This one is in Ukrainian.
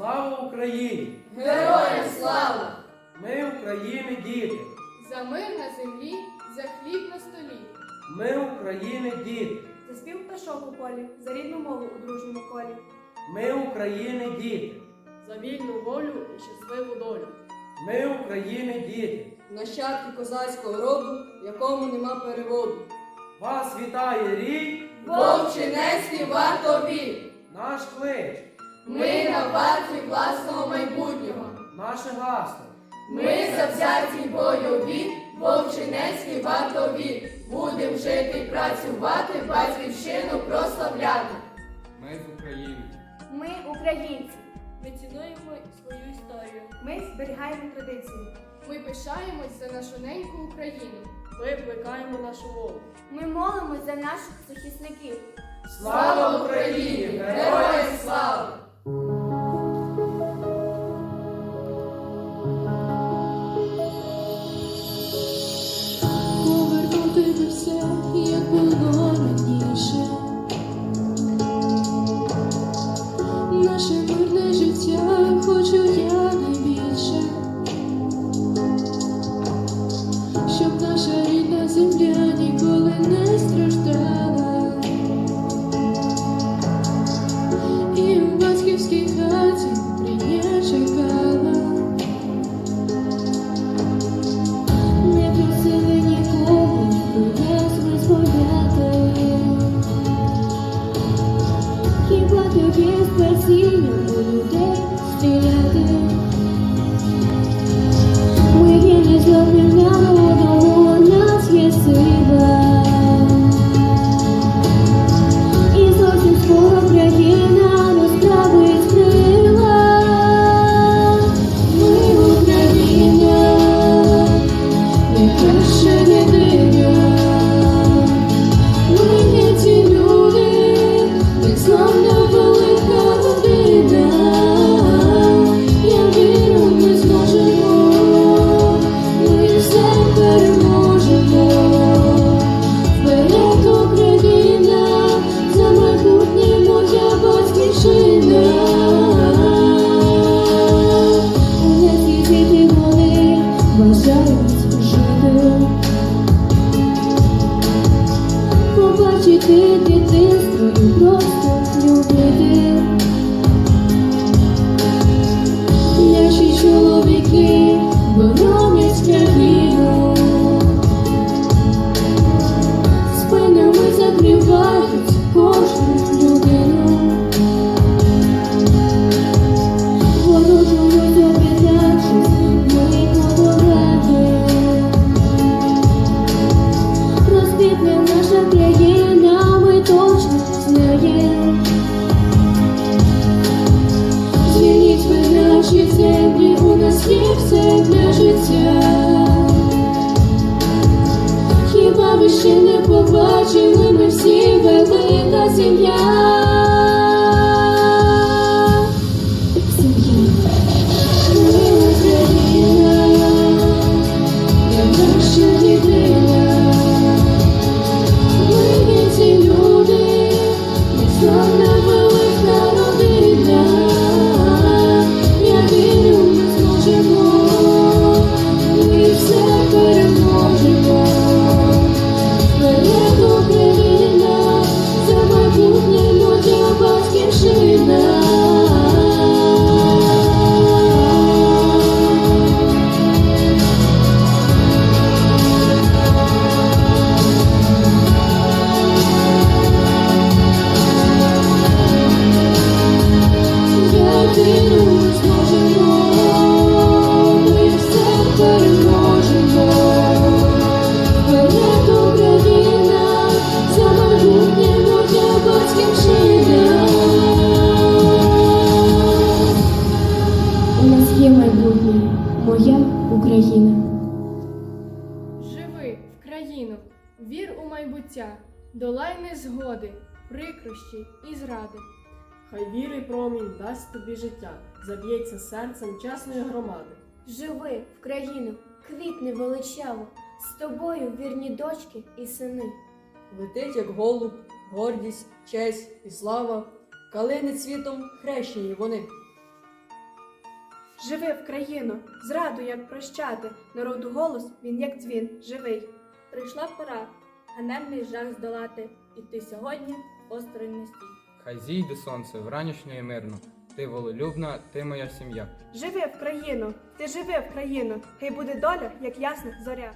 Україні! Героям слава! Ми України діти! За мир на землі, за хліб на столі. Ми України діти! За спів пташок у полі, за рідну мову у дружньому колі. Ми України діти! За вільну волю і щасливу долю. Ми України діти! Нащадки козацького роду, якому нема переводу. Вас вітає рій, Вовчинецький вартові! наш клич, Ми на варті власного майбутнього. наше гасло. Ми завзяті бойові, вовчинецькі вартові. Будем жити і працювати, батьківщину прославляти. Ми з України. Ми українці. Ми цінуємо свою історію. Ми зберігаємо традиції. Ми пишаємось за нашу неньку Україну. Ми плекаємо нашу мову. Ми молимось за наших захисників. Слава Хіба тобі спасіння у людей стріляти? Ми побачити дитинство і просто любити. Ще не побачили, ми всі велика сім'я. Батьківщина. Україна. Живи в країну, вір у майбуття, долай незгоди, прикрощі і зради. Хай віри промінь дасть тобі життя, заб'ється серцем чесної громади. Живи в країну, квітни величаво, з тобою вірні дочки і сини. Летить, як голуб, гордість, честь і слава, калини цвітом хрещені вони. Живи в країну, зраду як прощати, народу голос, він як дзвін, живий. Прийшла пора ганебний жах здолати, і ти сьогодні осторонь не стій. Хай зійде сонце вранішньо і мирно. Ти волелюбна, ти моя сім'я. Живи в країну, ти живи в країну, хай буде доля, як ясна зоря.